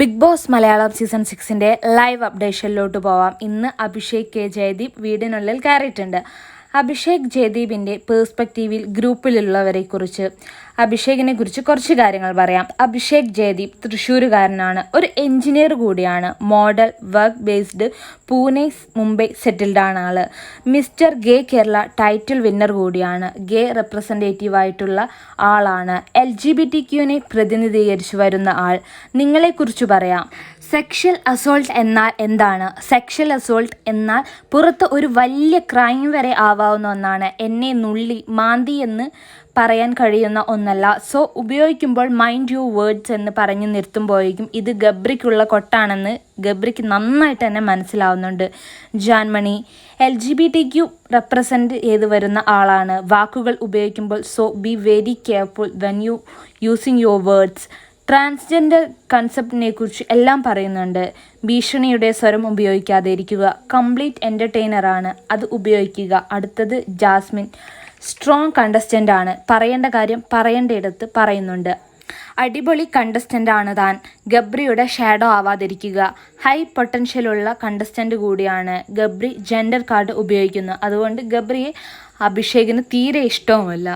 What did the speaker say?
Big boss Malayalam season സിക്സിന്റെ live അപ്ഡേഷനിലോട്ട് പോവാം. ഇന്ന് അഭിഷേക് കെ ജയദീപ് വീടിനുള്ളിൽ കയറിയിട്ടുണ്ട്. അഭിഷേക് ജയദീപിന്റെ പേഴ്സ്പെക്റ്റീവിൽ ഗ്രൂപ്പിലുള്ളവരെ കുറിച്ച് അഭിഷേകിനെ കുറിച്ച് കുറച്ച് കാര്യങ്ങൾ പറയാം. അഭിഷേക് ജയദീപ് തൃശ്ശൂരുകാരനാണ്. ഒരു എഞ്ചിനീയർ കൂടിയാണ്. Model work based Pune Mumbai settled ആണ് ആൾ. Mister gay Kerala title winner കൂടിയാണ്. ഗേ റെപ്രസെന്റേറ്റീവ് ആയിട്ടുള്ള ആളാണ്. എൽ ജി ബി ടി ക്യൂവിനെ പ്രതിനിധീകരിച്ച് വരുന്ന ആൾ. നിങ്ങളെക്കുറിച്ച് പറയാം. സെക്ഷൽ അസോൾട്ട് എന്നാൽ എന്താണ്? സെക്ഷൽ അസോൾട്ട് എന്നാൽ പുറത്ത് ഒരു വലിയ ക്രൈം വരെ ആവാവുന്ന ഒന്നാണ്. എന്നെ നുള്ളി മാന്തി എന്ന് പറയാൻ കഴിയുന്ന ഒന്നല്ല. സോ ഉപയോഗിക്കുമ്പോൾ മൈൻഡ് യു വേർഡ്സ് എന്ന് പറഞ്ഞു നിർത്തുമ്പോഴേക്കും ഇത് ഗബ്രിക്കുള്ള കൊട്ടാണെന്ന് ഗബ്രിക്ക് നന്നായിട്ട് തന്നെ മനസ്സിലാവുന്നുണ്ട്. Janmoni L G B T Q represent ചെയ്ത് വരുന്ന ആളാണ്. വാക്കുകൾ ഉപയോഗിക്കുമ്പോൾ so be very careful when you using your words transgender കൺസെപ്റ്റിനെ കുറിച്ച് എല്ലാം പറയുന്നുണ്ട്. ഭീഷണിയുടെ സ്വരം ഉപയോഗിക്കാതെ ഇരിക്കുക കംപ്ലീറ്റ് എന്റർടൈനർ ആണ് അത് ഉപയോഗിക്കുക. അടുത്തത് ജാസ്മിൻ. സ്ട്രോങ് കണ്ടസ്റ്റന്റ് ആണ് പറയേണ്ട കാര്യം പറയേണ്ടയിടത്ത് പറയുന്നുണ്ട്. അടിപൊളി കണ്ടസ്റ്റന്റ് ആണ് താൻ. ഗബ്രിയുടെ ഷാഡോ ആവാതിരിക്കുക. ഹൈ പൊട്ടൻഷ്യലുള്ള കണ്ടസ്റ്റന്റ് കൂടിയാണ് ഗബ്രി ജെൻഡർ കാർഡ് ഉപയോഗിക്കുന്നു അതുകൊണ്ട് ഗബ്രിയെ അഭിഷേകിന് തീരെ ഇഷ്ടവുമല്ല.